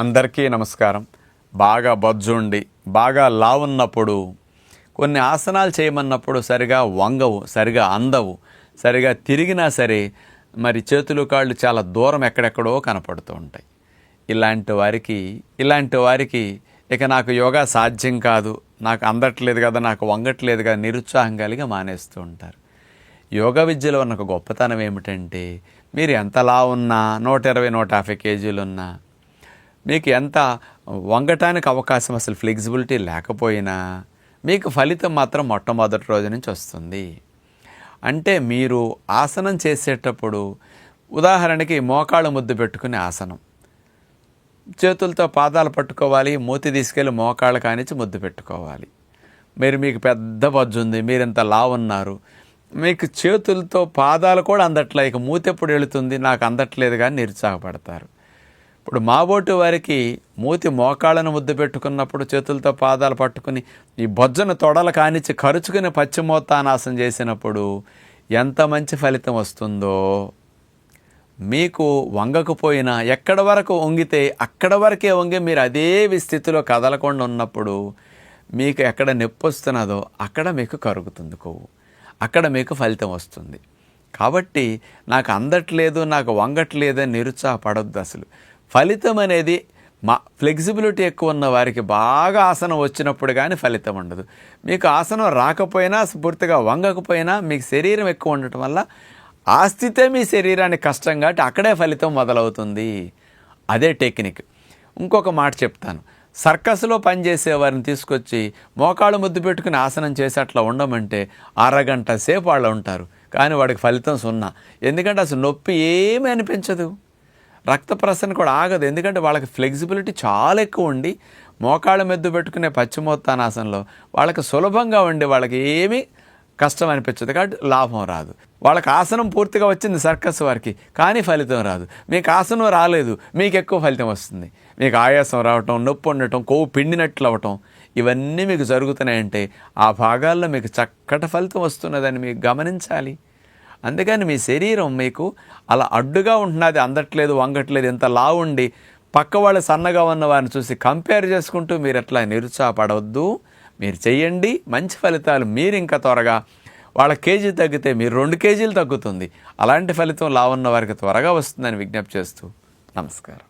అందరికీ నమస్కారం. బాగా బొజ్జుండి బాగా లావున్నప్పుడు కొన్ని ఆసనాలు చేయమన్నప్పుడు సరిగా వంగవు సరిగా అందవు సరిగా తిరిగినా సరే మరి చేతులు కాళ్ళు చాలా దూరం ఎక్కడెక్కడో కనపడుతూ ఉంటాయి. ఇలాంటి వారికి ఇలాంటి వారికి ఇక నాకు యోగా సాధ్యం కాదు నాకు అందట్లేదు కదా నాకు వంగట్లేదు కదా నిరుత్సాహం కలిగి మానేస్తూ ఉంటారు. యోగా విద్యలో ఉన్న ఒక గొప్పతనం ఏమిటంటే మీరు ఎంతలా ఉన్నా నూట ఇరవై నూట యాభై కేజీలు ఉన్నా మీకు ఎంత వంగటానికి అవకాశం అసలు ఫ్లెక్సిబిలిటీ లేకపోయినా మీకు ఫలితం మాత్రం మొట్టమొదటి రోజు నుంచి వస్తుంది. అంటే మీరు ఆసనం చేసేటప్పుడు ఉదాహరణకి మోకాళ్ళు ముద్దు పెట్టుకునే ఆసనం. చేతులతో పాదాలు పట్టుకోవాలి మూతి తీసుకెళ్ళి మోకాళ్ళ కానించి ముద్దు పెట్టుకోవాలి. మీరు మీకు పెద్ద బజ్జు ఉంది మీరు ఇంత లా ఉన్నారు మీకు చేతులతో పాదాలు కూడా అందట్లే ఇక మూతి ఎప్పుడు వెళుతుంది నాకు అందట్లేదు కానీ నిరుత్సాహపడతారు. ఇప్పుడు మాబోటి వారికి మూతి మోకాళ్ళను ముద్దు పెట్టుకున్నప్పుడు చేతులతో పాదాలు పట్టుకుని ఈ బొజ్జను తొడలు కానిచ్చి ఖర్చుకుని పశ్చిమోత్తానాసనం చేసినప్పుడు ఎంత మంచి ఫలితం వస్తుందో. మీకు వంగకపోయినా ఎక్కడ వరకు వంగితే అక్కడ వరకే వంగి మీరు అదే స్థితిలో కదలకుండా ఉన్నప్పుడు మీకు ఎక్కడ నొప్పి వస్తున్నదో అక్కడ మీకు కరుగుతుంది కొవ్వు. అక్కడ మీకు ఫలితం వస్తుంది. కాబట్టి నాకు అందట్లేదు నాకు వంగట్లేదు అని నిరుత్సాహపడొద్దు అసలు. ఫలితం అనేది మా ఫ్లెక్సిబిలిటీ ఎక్కువ ఉన్న వారికి బాగా ఆసనం వచ్చినప్పుడు కానీ ఫలితం ఉండదు. మీకు ఆసనం రాకపోయినా పూర్తిగా వంగకపోయినా మీకు శరీరం ఎక్కువ ఉండటం వల్ల ఆ స్థితే మీ శరీరానికి కష్టం కాబట్టి అక్కడే ఫలితం మొదలవుతుంది. అదే టెక్నిక్. ఇంకొక మాట చెప్తాను. సర్కస్లో పనిచేసే వారిని తీసుకొచ్చి మోకాళ్ళు ముద్దు పెట్టుకుని ఆసనం చేసి అట్లా ఉండమంటే అరగంట సేపు వాళ్ళు ఉంటారు. కానీ వాడికి ఫలితం సున్నా. ఎందుకంటే అసలు నొప్పి ఏమీ అనిపించదు. రక్త ప్రసరణ కూడా ఆగదు. ఎందుకంటే వాళ్ళకి ఫ్లెక్సిబిలిటీ చాలా ఎక్కువ ఉండి మోకాళ్ళ మెద్దు పెట్టుకునే పశ్చిమోత్తానాసనలో వాళ్ళకి సులభంగా ఉండి వాళ్ళకి ఏమీ కష్టం అనిపించదు. కాబట్టి లాభం రాదు. వాళ్ళకి ఆసనం పూర్తిగా వచ్చింది సర్కస్ వారికి కానీ ఫలితం రాదు. మీకు ఆసనం రాలేదు మీకు ఎక్కువ ఫలితం వస్తుంది. మీకు ఆయాసం రావటం నొప్పి ఉండటం కొవ్వు పిండినట్లు అవ్వటం ఇవన్నీ మీకు జరుగుతున్నాయంటే ఆ భాగాల్లో మీకు చక్కటి ఫలితం వస్తున్నదని మీకు గమనించాలి. అందుకని మీ శరీరం మీకు అలా అడ్డుగా ఉంటున్నది అందట్లేదు వంగట్లేదు ఇంత లావుండి పక్క వాళ్ళు సన్నగా ఉన్న వారిని చూసి కంపేర్ చేసుకుంటూ మీరు ఎట్లా నిరుత్సాహపడవద్దు. మీరు చేయండి మంచి ఫలితాలు మీరు ఇంకా త్వరగా వాళ్ళ కేజీ తగ్గితే మీరు రెండు కేజీలు తగ్గుతుంది. అలాంటి ఫలితం లావున్న వారికి త్వరగా వస్తుందని విజ్ఞప్తి చేస్తూ నమస్కారం.